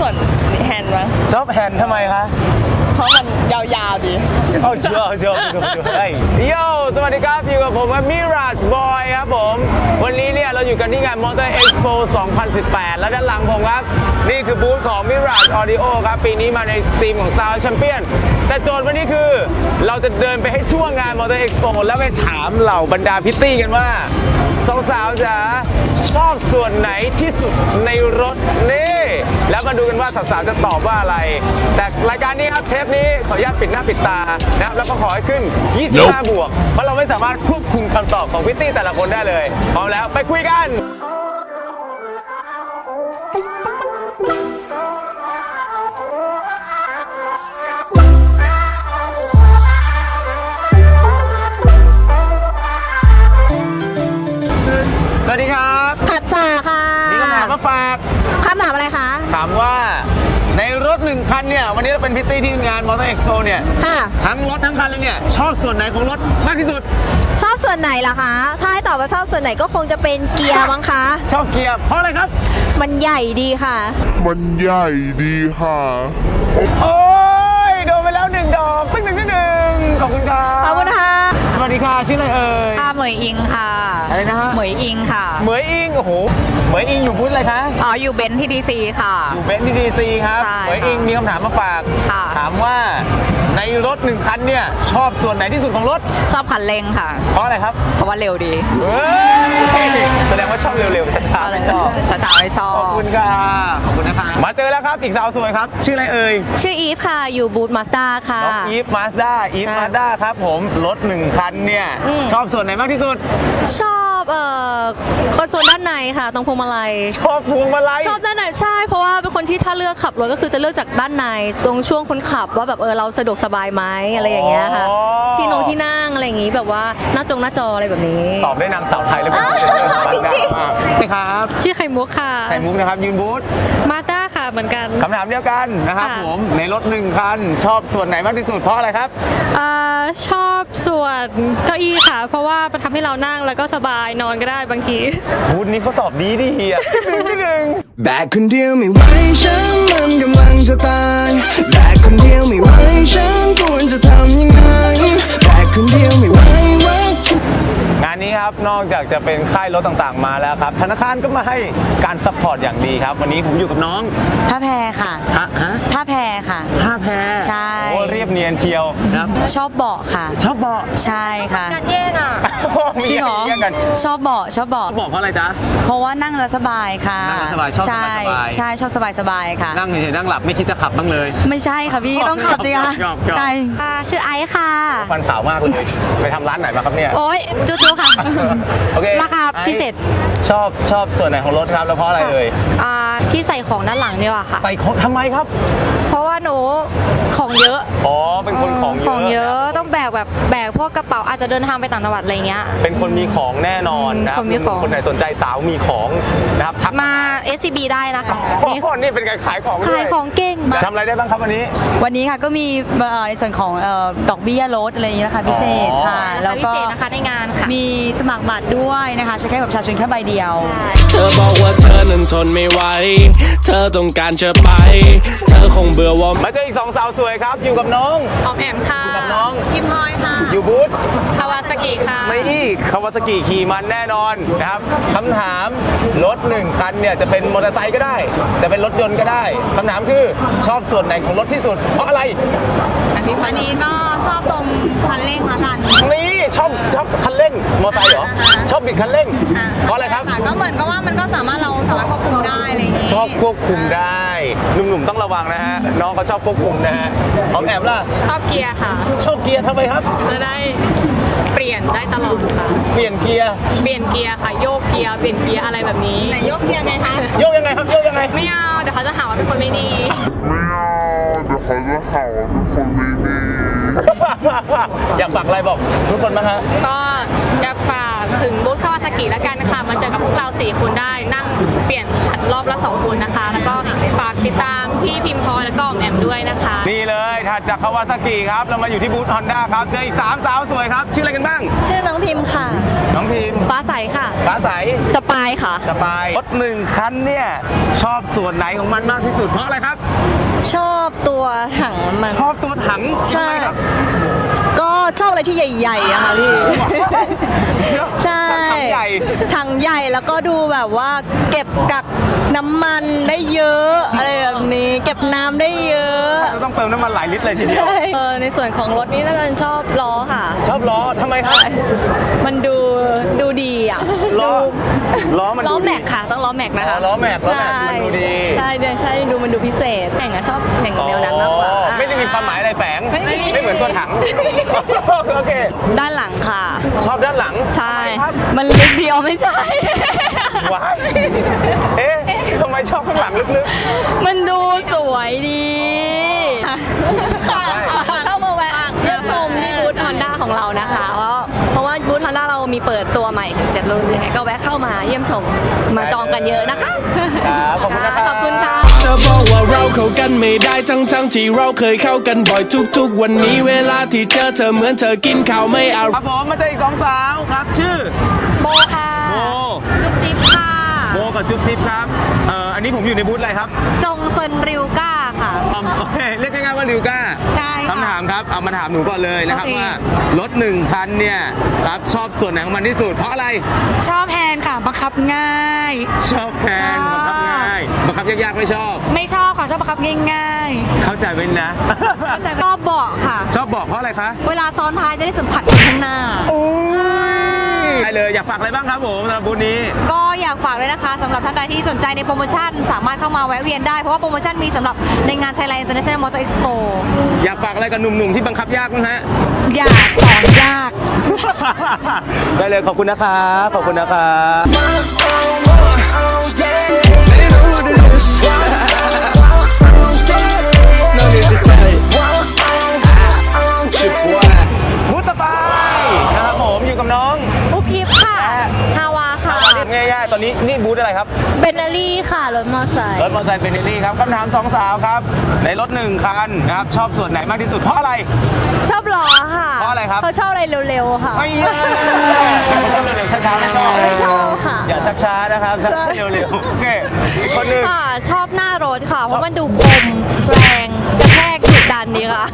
ส่วนแฮนด์มั้งชอบแฮนด์ทำไมคะ เพราะมันยาวๆดี เอาเชื่อเชื่อเชื่อเชื่อเฮ้ยโยสวัสดีครับอยู่กับผมว่ามิราชบอยครับผม วันนี้เนี่ยเราอยู่กันที่งาน Motor Expo 2018 แล้วด้านหลังผมครับ นี่คือบูธของ Mirage Audio ครับ ปีนี้มาในธีมของ Sound Champion แต่โจทย์วันนี้คือ เราจะเดินไปให้ทั่วงาน Motor Expo แล้วไปถามเหล่าบรรดาพิตตี้กันว่า สาวๆจ๋าชอบส่วนไหนที่สุดในรถนี่แล้วมาดูกันว่าสาวๆจะตอบว่าอะไร แต่รายการนี้ครับเทปนี้ขออนุญาตปิดหน้าปิดตานะครับแล้วก็ขอให้ขึ้น 25 บวก เพราะเราไม่สามารถควบคุมคำตอบของพิตตี้แต่ละคนได้เลยพร้อมแล้วไปคุยกันามอะไรคะ ถามว่าในรถหนึ่งคันเนี่ย วันนี้เราเป็นพิตตี้ที่งาน Motor Expo เนี่ย ค่ะ ทั้งรถทั้งคันเลยเนี่ย ชอบส่วนไหนของรถมากที่สุด ชอบส่วนไหนล่ะคะ ถ้าให้ตอบว่าชอบส่วนไหนก็คงจะเป็นเกียร์มั้งคะ ชอบเกียร์เพราะอะไรครับ มันใหญ่ดีค่ะ มันใหญ่ดีค่ะ โอ้ยโดนไปแล้วหนึ่งดอกตึ้งหนึ่งหนึ่งขอบคุณครับขอบคุณค่ะส วัสดีค่ะ ชื่ออะไรเอ่ย ค่ะเหมยอิงค่ะอะไรนะฮะ เหมยอิงค่ะ เหมยอิง โอ้โห เหมยอิงอยู่บูธอะไรคะ อ๋อ อยู่เบนซ์ที่ดีซีค่ะ อยู่เบนซ์ที่ดีซีครับ ใช่เหมยอิงมีคำถามมาฝาก ค่ะ ถามว่า ในรถหนึ่งคันเนี่ยชอบส่วนไหนที่สุดของรถ ชอบคันเร่งค่ะ เพราะอะไรครับเพราะว่าเร็วดีเฮ้ยแสดงว่าชอบเร็วๆช้าๆไม่ชอบช้าๆไม่ชอขอบบคุณค่ะขอบคุณนะคะมาเจอแล้วครับอีกสาวสวยครับ ชื่ออะไรเอ่ยชื่ออีฟค่ะอยู่บูธมาสด้าค่ะน้องอีฟมาสด้าอีฟค่ะมาสด้าครับผมรถหนึ่งคันเนี่ยอืมชอบส่วนไหนมากที่สุดชอบ เอ่อคอนโซลด้านในค่ะ ตรงพวงมาลัย ชอบพวงมาลัย ชอบด้านในใช่เพราะว่าเป็นคนที่ถ้าเลือกขับรถก็คือจะเลือกจากด้านใน ตรงช่วงคนขับว่าแบบเออเราสะดวกสบายไหมอะไรอย่างเงี้ยค่ะ อ๋อ ที่นงที่นั่งอะไรอย่างงี้แบบว่าหน้าจงหน้าจออะไรแบบนี้ ตอบได้นางสาวไทยเลยอ้าวจริงๆนี่ครับ ชื่อไข่มุกค่ะ ไข่มุกนะครับ ยืนบูธมาสด้าค่ะ เหมือนกัน คำถามเดียวกันนะครับค่ะ ผมในรถหนึ่งคัน ชอบส่วนไหนมากที่สุดเพราะอะไรครับอ่าชอบส่วนเก้าอี้ค่ะ เพราะว่ามันทำให้เรานั่งแล้วก็สบายนอนก็ได้บางที บูธนี้เขาตอบดีดีอะ หนึ่งที่หนึ่ง แบกคนเดียวไม่ไหวฉันมันกำลังจะตายแบกคนเดียวไม่ไหวฉันควรจะทำยังไงแบกคนเดียวไม่ไหวรักฉันงา นนี้ครับนอกจากจะเป็นค่ายรถต่างๆมาแล้วครับ ธนาคารก็มาให้การซัพพอร์ตอย่างดีครับ วันนี้ผมอยู่กับน้องผ้าแพรค่ะฮะฮะผ้าแพรค่ะ ผ้าแพรใช่ โอ้เรียบเนียนเชียวนะครับชอบเบาะค่ะ ชอบเบาะใช่ค่ะการแย่งอะมีจริงเหรอแย่งกันชอบเบาะชอบเบาะชอบเบาะเพราะอะไรจ๊ะ เพราะว่านั่งแล้วสบายค่ะนั่งแล้วสบายชอบใช่สบายๆใช่ชอบสบายสบายๆค่ะ นั่งเฉยๆนั่งหลับไม่คิดจะขับบ้างเลย ไม่ใช่ค่ะพี่ต้องขับสิคะหยอกๆๆใช่ชื่อไอซ์ค่ะฟันขาวมากเลยไปทำร้านไหนมาครับเนี่ยโอ้ยจุ๊ๆค่ะโอเคราคาพิเศษ ชอบชอบส่วนไหนของรถครับ แล้วเพราะอะไรเอ่ยอ่าที่ใส่ของด้านหลังเนี่ยค่ะ ใส่ของทำไมครับเพราะว่าหนูของเยอะอ๋อ เป็นคนของเยอะของเยอะต้องแบกแบบแบกพวกกระเป๋าอาจจะเดินทางไปต่างจังหวัดอะไรเงี้ย เป็นคนมีของแน่นอนนะครับคนมีของ คนไหนสนใจสาวมีของนะครับทักมา SCB ได้นะคะโอ้โหนี่เป็นการขายของด้วขายของเก่งทำอะไรได้บ้างครับวันนี้ วันนี้ค่ะก็มีเอ่อในส่วนของเอ่อดอกเบี้ยลดอะไรอย่างนี้นะคะพิเศษค่ะแล้แล้ววพิก็เศษนะคะในงานค่ะ มีสมัครบัตรด้วยนะคะใช้แค่แบบประชาชนแค่ใบเดียว เธอบอกว่าเธอนั้นทนไม่ไหว เธอต้องการจะไป เธอคงเบื่อว่ามาเจออีกสองสาวสวยครับ อยู่กับน้อง ออมแอมค่ะอยู่กับน้อง พิมพลอยค่ะอยู่บูธคาวาซากิค่ะ ไม่อีกคาวาสกิขี่มันแน่นอนนะครับคำถามรถหนึ่งคันเนี่ยจะเป็นมอเตอร์ไซค์ก็ได้ จะเป็นรถยนต์ก็ได้คำถามคือชอบส่วนไหนของรถที่สุด เพราะอะไร อันนี้อันนี้ก็ชอบตรงคันเร่งละกัน นี่ชอบชอบคันเร่งมอเตอร์ไซค์เหรอ อ่าฮะ ชอบบิดคันเร่ง เพราะอะไรครับ ก็เหมือนกับว่ามันก็สามารถเราสามารถควบคุมได้อะไรอย่างงี้ ชอบควบคุมได้หนุ่มๆต้องระวังนะฮะน้องเขาชอบควบคุมนะฮะออมแอมล่ะชอบเกียร์ค่ะ ชอบเกียร์ทำไมครับ จะได้เปลี่ยนได้ตลอดค่ะ เปลี่ยนเกียร์เปลี่ยนเกียร์ค่ะ โยกเกียร์เปลี่ยนเกียร์อะไรแบบนี้ ไหนยกเกียร์ไงคะโยกยังไงครับโยกยังไงไม่เอาเดี๋ยวเขาจะหาว่าเป็นคนไม่ดี ไม่เอาเดี๋ยวเขาจะหาว่าเป็นคนไม่ดี อยากฝากอะไรบอกทุกคนบ้างฮะก็อยากฝาก ถึงบูธคาวาซากิแล้วกันนะคะมาเจอกับพวกเรา 4 คนได้นั่งเปลี่ยนผัดรอบละ 2 คนนะคะ แล้วก็ฝากติดตามพี่พิมพลอแล้วก็ มแอมด้วยนะคะ นี่เลยถ่ายจากคาวาซากิครับ เรามาอยู่ที่บูธฮอนด้าครับ เจออีก 3 สาวสวยครับ ชื่ออะไรกันบ้าง ชื่อน้องพิมพ์ค่ะ น้องพิมพ์ฟ้าใสค่ะ ฟ้าใส สปายค่ะสบายรถหนึ่งคันเนี่ย ชอบส่วนไหนของมันมากที่สุด เพราะอะไรครับ ชอบตัวถังมัน ชอบตัวถังใช่ทำไมครับก็ชอบอะไรที่ใหญ่ๆอะค่ะพี่ใช่ถังใหญ่ถังใหญ่แล้วก็ดูแบบว่า เก็บกักน้ำมันได้เยอะ อะไรแบบนี้ เก็บน้ำได้เยอะจะต้องเติมน้ำมันหลายลิตรเลยทีเดียวเออในส่วนของรถนี้น่าจะชอบล้อค่ะ ชอบล้อทำไมครับ มันดูดูดีอะล้อล้อมันล้อดูดีแม็กค่ะ ต้องล้อแม็กนะคะอ๋อล้อแม็กล้อแม็กใช่มันดูดี ใช่ใช่ใช่ดูมันดูพิเศษแต่งอะชอบแต่งแนวนั้นมากกว่า อ๋อไม่ได้มีความหมายอะไรแฝง ไม่มี ไม่เหมือนตัวถัง โอเค ด้านหลังค่ะ ชอบด้านหลังใช่ ทำไมครับ มันเล็กเดียวไม่ใช่ ว้ายเอ๊ะทำไมชอบข้างหลังลึกมันดูสวยดีค่ะเข้ามาแวะเยี่ยมชมที่บูธฮอนด้าของเรานะคะเพราะเพราะว่าบูธฮอนด้าเรามีเปิดตัวใหม่ถึงเจ็ดรุ่นยังไงก็แวะเข้ามาเยี่ยมชมมาจองกันเยอะนะคะครับขอบคุณนะครับ ขอบคุณค่ะ เธอบอกว่าเราเข้ากันไม่ได้ทั้งทั้งๆที่เราเคยเข้ากันบ่อยทุกๆ วันนี้เวลาที่เจอเธอเหมือนเธอกินข้าวไม่อร่อยๆครับผมมาเจออีกสองสาวครับ ชื่อ โบค่ะ โบ จุ๊บจิ๊บค่ะ โบ กับจุ๊บจิ๊บครับเอ่ออันนี้ผมอยู่ในบูธอะไรครับ จงเซินริวก้าค่ะอ๋อโอเคเรียกง่ายๆว่าลิวก้า ใช่ค่ะคำ ถามครับเอามาถามหนูก่อนเลยนะครับโอเค ว่ารถหนึ่งคันเนี่ยครับชอบส่วนไหนของมันที่สุด เพราะอะไรชอบแฮนด์ค่ะบังคับง่าย ชอบแพงบังคับง่ายบังคับยากๆไม่ชอบ ไม่ชอบค่ะชอบบังคับง่ายเข้าใจไหมนะๆชอบเบาะค่ะ ชอบบอกเพราะอะไรคะเวลาซ้อนท้ายจะได้สัมผัสคนข้างหน้าอุ้ยได้เลยอยากฝากอะไรบ้างครับผมสำหรับบูธนี้ ก็อยากฝากด้วยนะคะสำหรับท่านใดที่สนใจในโปรโมชั่น สามารถเข้ามาแวะเวียนได้ เพราะว่าโปรโมชั่นมีสำหรับในงาน Thailand International Motor Expo อยากฝากอะไรกับหนุ่มๆที่บังคับยากบ้างฮะ อย่าสอนยาก ได้เลยขอบคุณนะครับขอบคุณนะครับ They know what it is. นนี้นี่บูธอะไรครับเบนนารี่ค่ะ รถมอไซค์รถมอเตอร์ไซค์เบนเนลี่ครับคำถามสองสาวครับ ในรถหนึ่งคันนะครับชอบส่วนไหนมากที่สุดเพราะอะไร ชอบล้อค่ะเพราะอะไรครับเขาชอบอะไรเร็วๆค่ะไม่ยากชอบเร็วๆช้าๆไม่ชอบไม่ชอบค่ะ อย่าชักช้านะครับชักใช่เร็วๆโอเคอีกคนหนึ่งค่ะชอบหน้ารถค่ะเพราะมันดูคมแรงกระแทก ดุดันดีค่ะ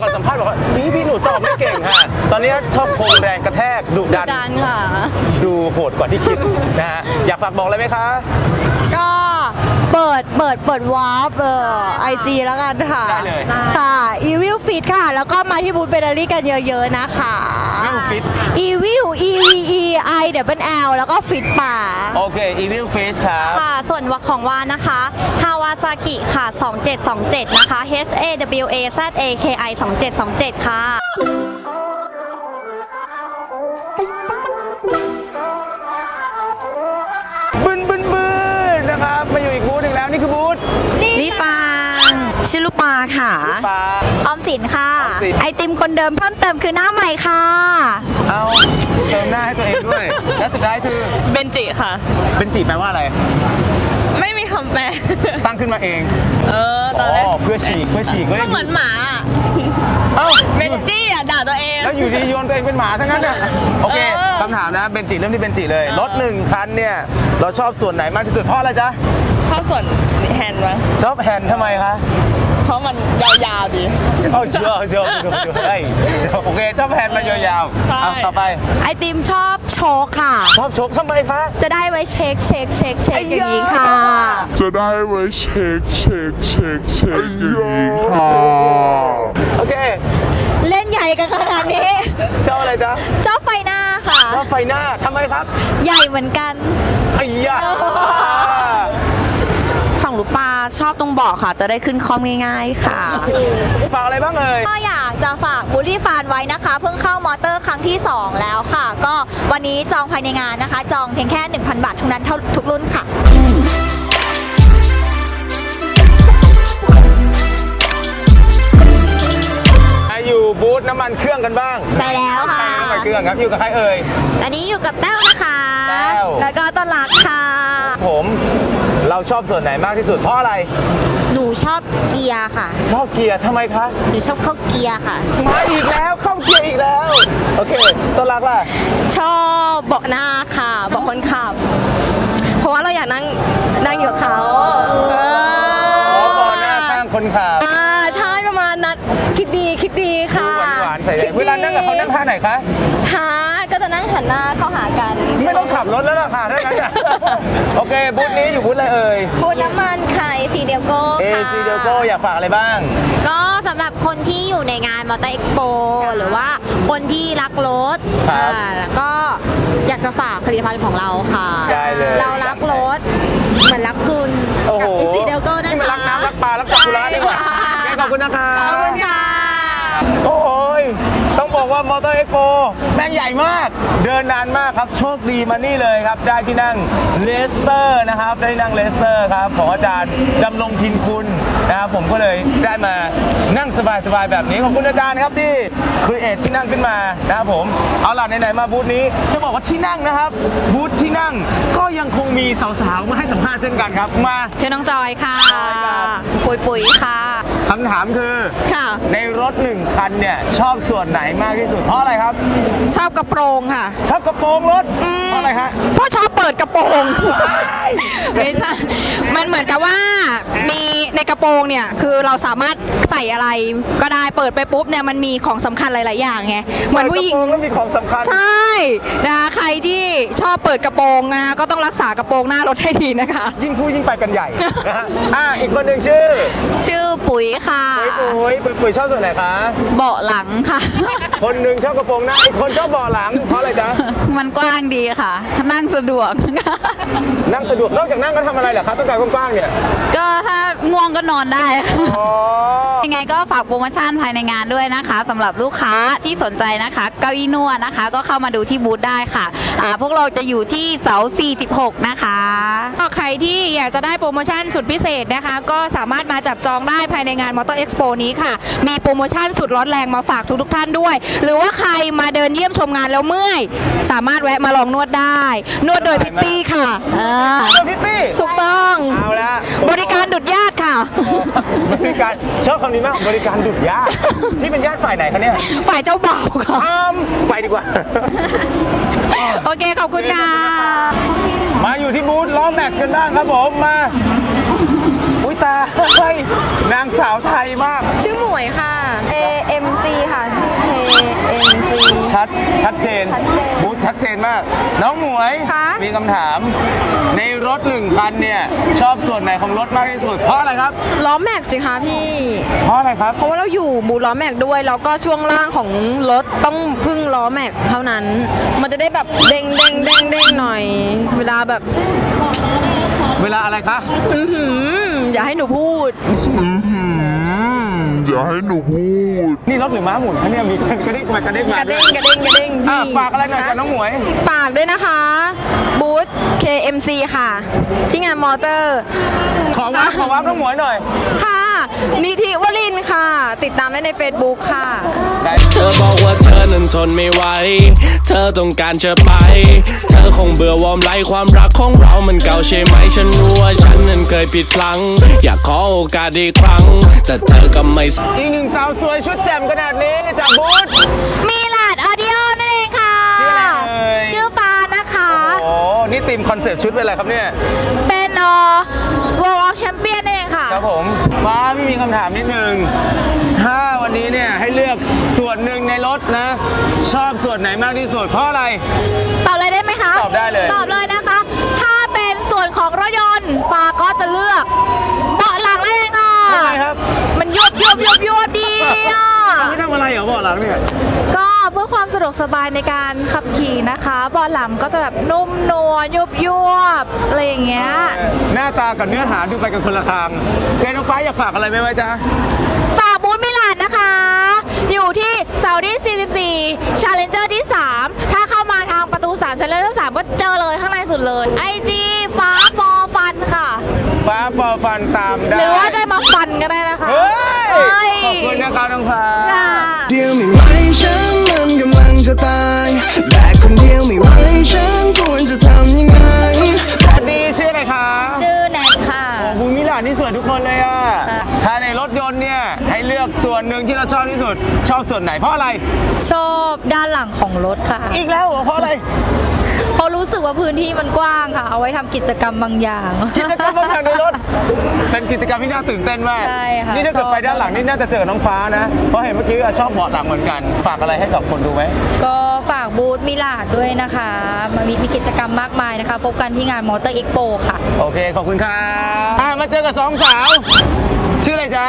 ก่อนสัมภาษณ์บอกว่าพี่พี่หนูตอบไม่เก่งค่ะ ตอนนี้ชอบคมแรงกระแทกดุดุดันดันค่ะ ดูโหดกว่าที่คิดนะฮะอยากฝากบอกอะไรไหมคะ ก็ เปิดเปิดเปิดวาร์ปเอ่อไอจีแล้วกันค่ะได้เลย ค่ะ Evil Fit ค่ะ แล้วก็มาที่บูธเบเนอรี่กันเยอะๆนะคะ Evil Fit Evil E V E I W L แล้วก็ Fit ป่า โอเค Evil Face ครับ ค่ะ ส่วนวักของวานนะคะฮาวาซากิค่ะ 2727 นะคะ H A W A Z A K I 2727 ค่ะ นนะครับมาอยู่อีกบูธหนึ่งแล้วนี่คือบูธนี่ฟางชื่อลูกปลาค่ะปลา ออมสินค่ะ ออมสิน ไอติมคนเดิมเพิ่มเติมคือหน้าใหม่ค่ะ เอาเติมหน้าให้ตัวเองด้วย และสุดท้ายคือเบนจิค่ะ เป็นจีบแปลว่าอะไร ไม่มีคำแปล ตั้งขึ้นมาเองเออ ตอนแรกเพื่อฉีกเพื่อฉีกก็ก็เหมือนหมาอะ เอ้าเบนจี้อะด่าตัวเอง แล้วอยู่ดีโยนตัวเองเป็นหมาทั้งนั้นเนี่ยโอเคเออ คำถามนะเบนจิเริ่มที่เบนจิเลยเออรถหนึ่งคันเนี่ย เราชอบส่วนไหนมากที่สุดเพราะอะไรจ๊ะชอบส่วนแฮนด์มั้งชอบแฮนด์ทำไมคะเพ ราะมันยาวๆดี เอาเชื่อเชื่อเชื่อเชื่อเฮ้ยโอเคชอบแฮนด์มันยาวใช่ๆเอาต่อไป ไอติมชอบโชว์ค่ะ ชอบชกทำไมคะจะได้ไว้เช็คเช็คเช็คเช็คอย่างนี้ค่ะ จะได้ไว้เช็คเช็คเช็คเช็คอย่างนี้ค่ะ โอเค เล่นใหญ่กันขนาดนี้ ชอบอะไรจ๊ะชอบไฟหน้าค่ะ ชอบไฟหน้าทำไมครับ ใหญ่เหมือนกัน ไอ้ยาของลูก ปลาชอบตรงเบาะค่ะ จะได้ขึ้นคล่อมง่าย ๆ ค่ะ ฝากอะไรบ้างเอ่ย ก็อยากจะฝากบุลลี่ฟานไว้นะคะ เพิ่งเข้ามอเตอร์ครั้งที่ 2 แล้วค่ะ ก็วันนี้จองภายในงานนะคะ จองเพียงแค่ 1,000 บาทเท่านั้นเท่าทุกรุ่นค่ะมาอยู่บูธน้ำมันเครื่องกันบ้างใช่แล้วค่ะ น้ำมันเครื่องครับ อยู่กับใครเอ่ย อันนี้อยู่กับแต้วนะคะแต้วแล้วก็ต้นรักค่ะ ผม เราชอบส่วนไหนมากที่สุดเพราะอะไร หนูชอบเกียร์ค่ะ ชอบเกียร์ทำไมคะหนูชอบเข้าเกียร์ค่ะ มาอีกแล้วเข้าเกียร์อีกแล้ว โอเคต้นรักล่ะชอบเบาะหน้าค่ะเบาะคนขับ เพราะว่าเราอยากนั่งนั่งอยู่กับเขาเออ๋อก่อนหน้าข้างคนขับอ่าใช่ประมาณนั้นคิดดีคิดดีค่ะหวานหวานๆใส่คิดดีเวลานั่งกับเขานั่งท่าไหนคะหา ก็จะนั่งหันหน้าเข้าหากันไม่ต้องขับรถแล้วล่ะค่ะถ้างั้นน่ะโอเคบูธนี้อยู่บูธอะไรเอ่ยพูดน้ำมันไข่สีเดียวโก้เอค่ะ ซีเดลโก้อยากฝากอะไรบ้าง ก็สำหรับคนที่อยู่ในงานมอเตอร์เอ็กซ์โปหรือว่าคนที่รักรถครับ อ่าแล้วก็อยากจะฝากผลิตภัณฑ์ของเราค่ะ ได้เลยเรารักรถ เหมือนรักคุณโอ้โหกับอีซีเดลโก้นะคะ นี่มันรักน้ำรักปลารักสักุระดีกว่างั้นขอบคุณนะคะขอบคุณค่ะ โอ้ยต้อง บอกว่ามอเตอร์เอ็กโปแม่งใหญ่มาก เดินนานมากครับ โชคดีมานี่เลยครับ ได้ที่นั่งเลสเตอร์นะครับ ได้นั่งเลสเตอร์ครับ ของอาจารย์ดำรงพินคุณ นะครับผมก็เลยได้มานั่งสบายๆแบบนี้ขอบคุณอาจารย์ครับที่ครีเอทที่นั่งขึ้นมานะครับผมเอาล่ะไหนๆมาบูธนี้จะบอกว่าที่นั่งนะครับบูธที่นั่งก็ยังคงมีสาวๆมาให้สัมภาษณ์เช่นกันครับมา ชื่อน้องจอยค่ะปุ๋ยปุ๋ยค่ะ คำถามคือ ค่ะ ในรถหนึ่งคันเนี่ยชอบส่วนไหนมากที่สุดเพราะอะไรครับ ชอบกระโปรงค่ะชอบกระโปรงรถเพราะอะไรฮะ เพราะชอบเปิดกระโปรง ไม่ใช่ มันเหมือนกับว่า มีในกระโปรงเนี่ยคือเราสามารถใส่อะไรก็ได้เปิดไปปุ๊บเนี่ยมันมีของสำคัญหลาย ๆ อย่างไงเหมือนผู้หญิงกระโปรงแล้วมีของสำคัญ ใช่นะคะใครที่ชอบเปิดกระโปรงนะคะก็ต้องรักษากระโปรงหน้ารถให้ดีนะคะ ยิ่งพูดยิ่งไปกันใหญ่ นะฮะอะอีกคนหนึ่งชื่อชื่อปุ๋ยค่ะ ปุ๋ยปุ๋ยปุ๋ยปุ๋ยชอบส่วนไหนคะ เบาะหลังค่ะ คนหนึ่งชอบกระโปรงหน้าอีกคนชอบเบาะหลังเพราะอะไรจ๊ะมันกว้างดีค่ะ นั่งสะดวก นั่งสะดวกนอกจากนั่งก็ทำอะไรเหรอครับต้องการกว้างๆเนี่ย ก็ถ้าง่วงก็นอนได้ค่ะ อ๋อ ยังไงก็ฝากโปรโมชั่นภายในงานด้วยนะคะสำหรับลูกค้าที่สนใจนะคะ เก้าอี้นวดนะคะ ก็เข้ามาดูที่บูธได้ค่ะอ่าพวกเราจะอยู่ที่เสา 46 นะคะ ก็ใครที่อยากจะได้โปรโมชั่นสุดพิเศษนะคะ ก็สามารถมาจับจองได้ภายในงานมอเตอร์เอ็กซ์โปนี้ค่ะ มีโปรโมชั่นสุดร้อนแรงมาฝากทุกๆท่านด้วย หรือว่าใครมาเดินเยี่ยมชมงานแล้วเมื่อย สามารถแวะมาลองนวดได้ นวดโดยพิตตี้ค่ะอ่าเจ้าพิตตี้ ถูกต้อง เอาละ บริการดุดญาติ ค่ะ บริการชอบคำนี้มากบริการดุดญาตินี่เป็นญาติฝ่ายไหนคะเนี่ยฝ่ายเจ้าบ่าวค่ะ อ้ามไปดีกว่า โอเค ขอบคุณค่ะ มาอยู่ที่บูธล้อแม็กซ์กันบ้างครับผมมา อุ้ยตาเฮ้ยนางสาวไทยมาก ชื่อหมวยค่ะ AMC ค่ะชื่อ KMC ชัดชัดเจนชัดเจน บูธชัดเจนมาก น้องหมวย คะ มีคำถาม ในรถหนึ่งคันเนี่ย ชอบส่วนไหนของรถมากที่สุด เพราะอะไรครับ ล้อแม็กซ์สิคะพี่ เพราะอะไรครับ เพราะว่าเราอยู่บูธล้อแม็กซ์ด้วยแล้วก็ช่วงล่างของรถต้องพึ่งล้อแม็กซ์เท่านั้น มันจะได้แบบเด้งเด้งเด้งเด้งหน่อย เวลาแบบเวลาอะไรคะ อื้อหืออย่าให้หนูพูด อ ย่าให้หนูพูด นี่รถหรือม้าหมุนคะเนี่ยมีกระเด้งมากระเด้งมากระเด้งกระเด้งกระเด้งอะพี่ฝากอะไรหน่อยกับน้องหมวย ฝากด้วยนะคะ บูธ KMC ค่ะ ที่งานมอเตอร์ ขอวับขอวับน้องหมวยหน่อยค่ะ นิธิวลินทร์ค่ะ ติดตามได้ใน Facebook ค่ะ เธอบอกว่าเธอนั้นทนไม่ไหว เธอต้องการจะไป เธอคงเบื่อวอร์มไลฟ์ความรักของเรามันเก่าใช่ไหม ฉันรู้ว่าฉันนั้นเคยผิดพลั้ง อยากขอโอกาสอีกครั้ง แต่เธอก็ไม่อีกหนึ่งสาวสวยชุดแจ่มขนาดนี้จากบูธ มีลาดออดิโอนั่นเองค่ะ ชื่ออะไรเอ่ย ชื่อฟ้านะคะ โอ้นี่ตีมคอนเซปต์ชุดเป็นอะไรครับเนี่ย เป็น เอ่อ World of Champion นั่นเองค่ะ ครับผม ฟ้าไม่มีคำถามนิดนึง ถ้าวันนี้เนี่ยให้เลือกส่วนหนึ่งในรถนะ ชอบส่วนไหนมากที่สุด เพราะอะไร ตอบเลยได้ไหมคะ ตอบได้เลย ตอบเลยนะคะ ถ้าเป็นส่วนของรถยนต์ฟ้าก็จะเลือกเบาะหลังนั่นเองค่ะทำไมครับ มันยุบยุบยุบยุบดีอะ ไม่ทำอะไรเหรอเบาะหลังเนี่ย ก็เพื่อ ความสะดวกสบายในการขับขี่นะคะเบาะหลังก็จะแบบนุ่มนวลยุบยวบอะไรอย่างเงี้ย หน้าตากับเนื้อหาดูไปกันคนละทางเกน้องฟ้าอยากฝากอะไรไหมไว้จ๊ะ ฝากบูธมิลานนะคะ อยู่ที่เซาดี้44 Challenger ที่ 3 ถ้าเข้ามาทางประตู 3 Challenger 3 ก็เจอเลยข้างในสุดเลย IG ฟ้า for fun ค่ะ ฟ้าฟอฟันตามได้ หรือว่าจะมาฟันก็ได้นะคะเฮ้ยเฮ้ยข อบคุณนะครับน้องฟ้าค่ะเดียวไม่ไหวฉันมันกำลังจะตายแบกคนเดียวไม่ไหวฉันควรจะทำยังไงแบสดีชื่ออะไรคะชื่อแนทค่ะโอ้บูมิลานี่สวยทุกคนเลยอะถ้าในรถยนต์เนี่ยให้เลือกส่วนหนึ่งที่เราชอบที่สุด ชอบส่วนไหนเพราะอะไร ชอบด้านหลังของรถค่ะ อีกแล้วเหรอเพราะอะไร เพราะรู้สึกว่าพื้นที่มันกว้างค่ะ เอาไว้ทำกิจกรรมบางอย่าง กิจกรรมบางอย่างในรถ เป็นกิจกรรมที่น่าตื่นเต้นมาก ใช่ค่ะนี่ถ้าเกิดชอบ ไปด้านหลังนี่น่าจะเจอน้องฟ้านะ เพราะเห็นเมื่อกี้ว่าชอบเบาะหลังเหมือนกัน ฝากอะไรให้กับคนดูไหม ก็ฝากบูธมิลาดด้วยนะคะมามีมีกิจกรรมมากมายนะคะ พบกันที่งานมอเตอร์เอ็กโปค่ะ โอเค ขอบคุณครับอะมาเจอกับสองสาว ชื่ออะไรจ๊ะ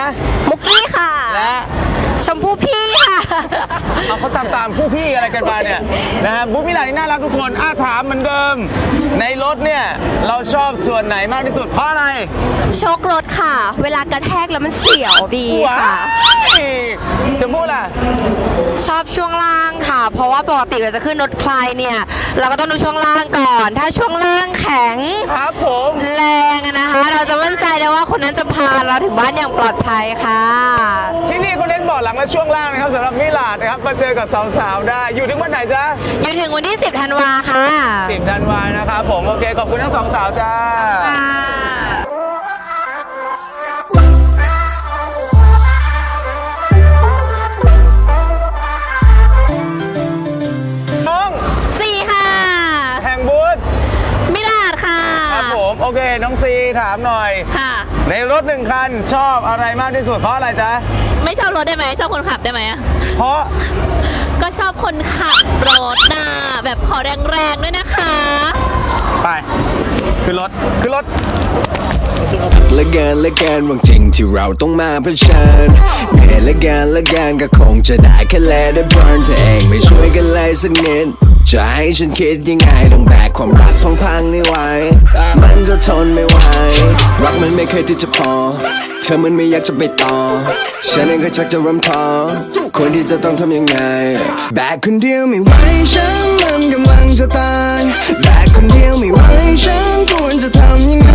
มุกกี้ค่ะ และ ชมพู่พี่ค่ะ เอาเขาตามตามผู้พี่อะไรกันมาเนี่ยนะฮะบูธมิลานนี่น่ารักทุกคนอาถามเหมือนเดิม ในรถเนี่ยเราชอบส่วนไหนมากที่สุดเพราะอะไรโชครถค่ะ เวลากระแทกแล้วมันเสียวดีว้าค่ะ ยจะพูดล่ะ ชอบช่วงล่างค่ะ เพราะว่าปกติเราจะขึ้นรถใครเนี่ย เราก็ต้องดูช่วงล่างก่อน ถ้าช่วงล่างแข็ง ครับผม แรงอะนะคะ เราจะมั่นใจได้ว่าคนนั้นจะพาเราถึงบ้านอย่างปลอดภัยค่ะ ที่นี่เขาเน้นเบาะหลังและช่วงล่างนะครับสำหรับมิลาดนะครับมาเจอกับสาวๆได้ อยู่ถึงวันไหนจ๊ะอยู่ถึงวันที่ 10ธันวาค่ะสิบธันวานะครับผมโอเคขอบคุณทั้งสองสาวจ้าน้องสี่ค่ะ แห่งบูธมิลาดค่ะ ครับผมโอเคน้องซีถามหน่อย ค่ะ ในรถหนึ่งคันชอบอะไรมากที่สุดเพราะอะไรจ๊ะ ไม่ชอบรถได้ไหมชอบคนขับได้ไหมอะเพราะก็ชอบคนขับรถนะแบบขอแรงๆด้วยนะคะ ไปขึ้นรถขึ้นรถ ละกันละกันวันจริงที่เราต้องมาเผชิญเหนื่อยเหละกันละกันก็คงจะได้แค่แลได้บร์นเธอเองไม่ช่วยกันเลยสักนิดจะให้ฉันคิดยังไงต้องแบกความรักพังๆนี่ไว้ มันจะทนไม่ไหว รักมันไม่เคยที่จะพอ เธอมันไม่อยากจะไปต่อ ฉันเองก็ชักจะร่มท้อคนที่จะต้องทำยังไง แบกคนเดียวไม่ไหวฉันมันกำลังจะตาย แบกคนเดียวไม่ไหวฉันควรจะทำยังไง